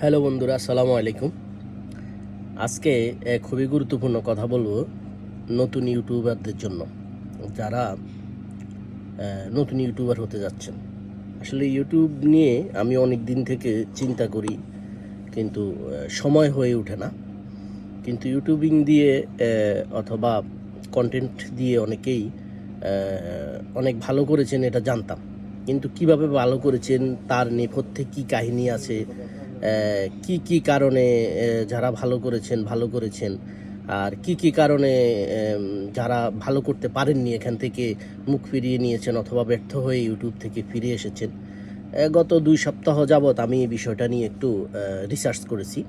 Hello বন্ধুরা, আসসালামু আলাইকুম। আজকে খুবই গুরুত্বপূর্ণ কথা বলব নতুন ইউটিউবারদের জন্য। যারা নতুন ইউটিউবার হতে যাচ্ছেন। আসলে ইউটিউব নিয়ে আমি অনেক দিন থেকে চিন্তা করি, কিন্তু সময় হয়ে ওঠে না। কিন্তু ইউটিউবিং দিয়ে অথবা কন্টেন্ট দিয়ে অনেকেই অনেক ভালো করেছেন এটা জানতাম। কিন্তু কীভাবে ভালো করেছেন, তার নেপথ্যে কি কাহিনী আছে কি কি কারণে যারা ভালো করেছেন ভালো করেছেন? আর কি কি কারণে যারা ভালো করতে পারেননি এখান থেকে মুখ ফিরিয়ে নিয়েছেন অথবা ব্যর্থ হয়ে ইউটিউব থেকে ফিরে এসেছেন? গত দুই সপ্তাহ যাবৎ আমি এই বিষয়টা নিয়ে একটু রিসার্চ করেছি।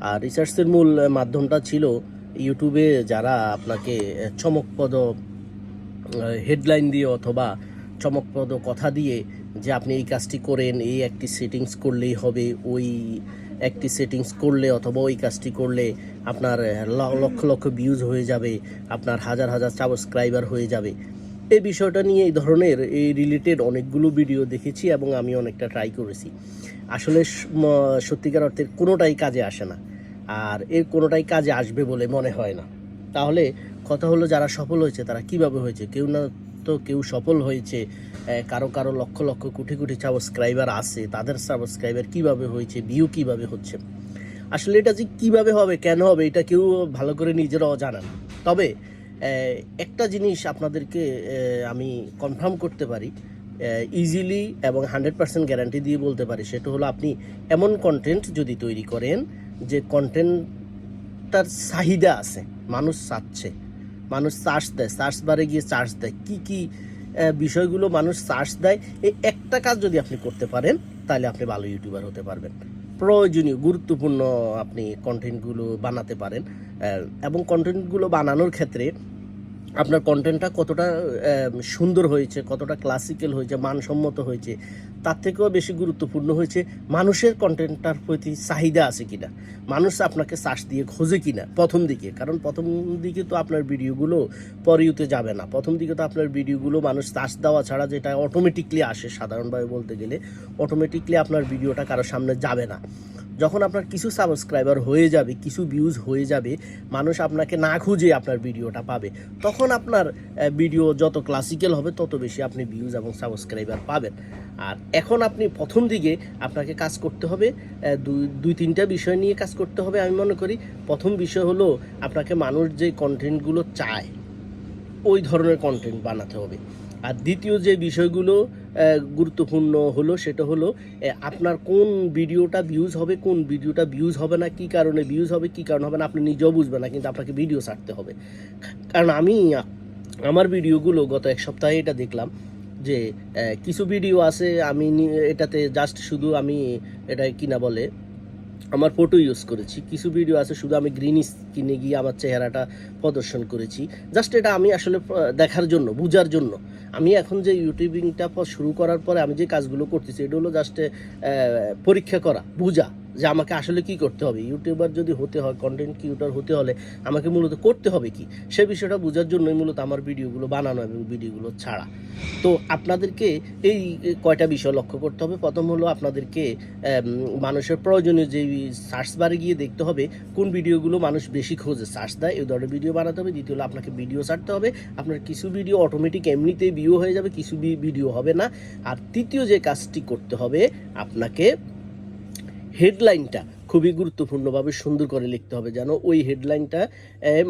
আর রিসার্চের মূল মাধ্যমটা ছিল ইউটিউবে যারা আপনাকে আহ, চমকপদ হেডলাইন দিয়ে অথবা চমকপ্রদ কথা দিয়ে যে আপনি এই কাজটি করেন, এই একটি সেটিংস করলেই হবে, ওই একটি সেটিংস করলে অথবা ওই কাজটি করলে আপনার লক্ষ লক্ষ ভিউজ হয়ে যাবে, আপনার হাজার হাজার সাবস্ক্রাইবার হয়ে যাবে। এই বিষয়টা নিয়ে এই ধরনের, এই রিলেটেড অনেকগুলো ভিডিও দেখেছি এবং আমি অনেকটা ট্রাই করেছি। আসলে সত্যিকার অর্থের কোনোটাই কাজে আসে না। আর এর কোনোটাই কাজে আসবে বলে মনে হয় না। তাহলে কথা হলো যারা সফল হয়েছে, তারা কীভাবে হয়েছে? কেউ না তো কেউ সফল হয়েছে কারও কারও লক্ষ লক্ষ কোটি কোটি সাবস্ক্রাইবার আছে, তাদের সাবস্ক্রাইবার কীভাবে হয়েছে ভিউ কীভাবে হচ্ছে? আসলে এটা যে কীভাবে হবে, কেন হবে, এটা কেউ ভালো করে নিজেরাও জানান তবে একটা জিনিস আপনাদেরকে আমি কনফার্ম করতে পারি ইজিলি এবং হান্ড্রেড পার্সেন্ট গ্যারান্টি দিয়ে বলতে পারি, সেটা হলো আপনি এমন কন্টেন্ট যদি তৈরি করেন, যে কন্টেন্টটার চাহিদা আছে, মানুষ চাচ্ছে মানুষ সার্চ দেয় সার্চ বারে গিয়ে চার্জ দেয়। কি কি বিষয়গুলো মানুষ সার্চ দেয়, এই একটা কাজ যদি আপনি করতে পারেন, তাহলে আপনি ভালো ইউটিউবার হতে পারবেন। প্রয়োজনীয়, গুরুত্বপূর্ণ আপনি কন্টেন্টগুলো বানাতে পারেন এবং কন্টেন্টগুলো বানানোর ক্ষেত্রে আপনার কন্টেন্টটা কতটা সুন্দর হয়েছে, কতটা ক্লাসিক্যাল হয়েছে, মানসম্মত হয়েছে, তার থেকেও বেশি গুরুত্বপূর্ণ হয়েছে মানুষের কন্টেন্টটার প্রতি চাহিদা আছে কিনা, মানুষ আপনাকে শ্বাস দিয়ে খোঁজে কিনা, প্রথম দিকে। কারণ প্রথম দিকে তো আপনার ভিডিওগুলো পরিউতে যাবে না। প্রথম দিকে তো আপনার ভিডিওগুলো মানুষ শ্বাস দেওয়া ছাড়া যেটা অটোমেটিকলি আসে সাধারণভাবে বলতে গেলে অটোমেটিকলি আপনার ভিডিওটা কারোর সামনে যাবে না। যখন আপনার কিছু সাবস্ক্রাইবার হয়ে যাবে, কিছু ভিউজ হয়ে যাবে, মানুষ আপনাকে না খুঁজে আপনার ভিডিওটা পাবে, তখন আপনার ভিডিও যত ক্লাসিক্যাল হবে, তত বেশি আপনি ভিউজ এবং সাবস্ক্রাইবার পাবেন। আর এখন আপনি প্রথম দিকে আপনাকে কাজ করতে হবে দুই তিনটা বিষয় নিয়ে কাজ করতে হবে আমি মনে করি। প্রথম বিষয় হলো আপনাকে মানুষ যে কন্টেন্টগুলো চায় ওই ধরনের কন্টেন্ট বানাতে হবে। আর দ্বিতীয় যে বিষয়গুলো গুরুত্বপূর্ণ হলো সেটা হলো আপনার কোন ভিডিওটা ভিউজ হবে, কোন ভিডিওটা ভিউজ হবে না, কি কারণে ভিউজ হবে, কি কারণে হবে না, আপনি নিজেও বুঝবেন না, কিন্তু আপনাকে ভিডিও ছাড়তে হবে। কারণ আমি, আমার ভিডিওগুলো গত এক সপ্তাহে এটা দেখলাম যে কিছু ভিডিও আছে, আমি এটাতে জাস্ট শুধু আমি এটা কিনা বলে আমার ফটো ইউজ করেছি। কিছু ভিডিও আছে, শুধু আমি গ্রিন স্কিনে গিয়ে আমার চেহারাটা প্রদর্শন করেছি। জাস্ট এটা আমি আসলে দেখার জন্য, বোঝার জন্য। আমি এখন যে ইউটিউবিংটা শুরু করার পরে আমি যে কাজগুলো করতেছি, এটা হলো জাস্ট পরীক্ষা করা, বোঝা। যে আমাকে আসলে কি করতে হবে? ইউটিউবার যদি হতে হয় কন্টেন্ট ক্রিয়েটর হতে হলে আমাকে মূলত করতে হবে কি? সে বিষয়টা বোঝার জন্যই মূলত আমার ভিডিওগুলো বানানো এবং ভিডিওগুলো ছাড়া। তো আপনাদেরকে এই কয়টা বিষয় লক্ষ্য করতে হবে। প্রথম হলো আপনাদেরকে মানুষের প্রয়োজনীয় যে সার্চ বারে গিয়ে দেখতে হবে, কোন ভিডিওগুলো মানুষ বেশি খোঁজে। সার্চ দেয়, এই ধরনের ভিডিও বানাতে হবে। দ্বিতীয় হলো আপনাকে ভিডিও ছাড়তে হবে। আপনার কিছু ভিডিও অটোমেটিক এমনিতেই ভিউ হয়ে যাবে, কিছু ভিডিও হবে না। আর তৃতীয় যে কাজটি করতে হবে, আপনাকে হেডলাইনটা খুবই গুরুত্বপূর্ণভাবে সুন্দর করে লিখতে হবে যেন ওই হেডলাইনটা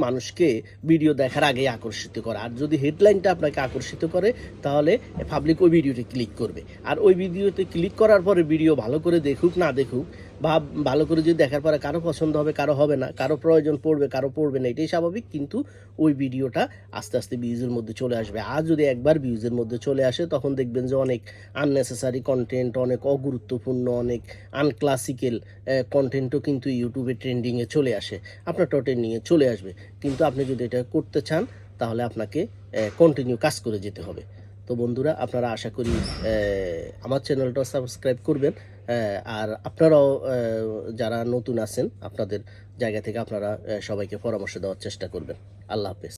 মানুষকে ভিডিও দেখার আগে আকর্ষিত করে। আর যদি হেডলাইনটা আপনাকে আকর্ষিত করে, তাহলে পাবলিক ওই ভিডিওতে ক্লিক করবে। আর ওই ভিডিওতে ক্লিক করার পরে ভিডিও ভালো করে দেখুক, না দেখুক বা ভালো করে যদি দেখার পরে কারও পছন্দ হবে, কারও হবে না, কারও প্রয়োজন পড়বে, কারও পড়বে না, এটাই স্বাভাবিক, কিন্তু ওই ভিডিওটা আস্তে আস্তে ভিউজের মধ্যে চলে আসবে। আর যদি একবার ভিউজের মধ্যে চলে আসে, তখন দেখবেন যে অনেক আননেসেসারি কন্টেন্ট অনেক অগুরুত্বপূর্ণ, অনেক আনক্লাসিক্যাল কন্টেন্টও কিন্তু ইউটিউবে ট্রেন্ডিংয়ে চলে আসে, আপনার ট্রেন্ডিংয়ে চলে আসবে। কিন্তু আপনি যদি এটা করতে চান, তাহলে আপনাকে কন্টিনিউ কাজ করে যেতে হবে। তো বন্ধুরা, আপনারা আশা করি আমার চ্যানেলটা সাবস্ক্রাইব করবেন আর আপনারাও যারা নতুন আছেন, আপনাদের জায়গা থেকে আপনারা সবাইকে পরামর্শ দেওয়ার চেষ্টা করবেন। আল্লাহ হাফেজ।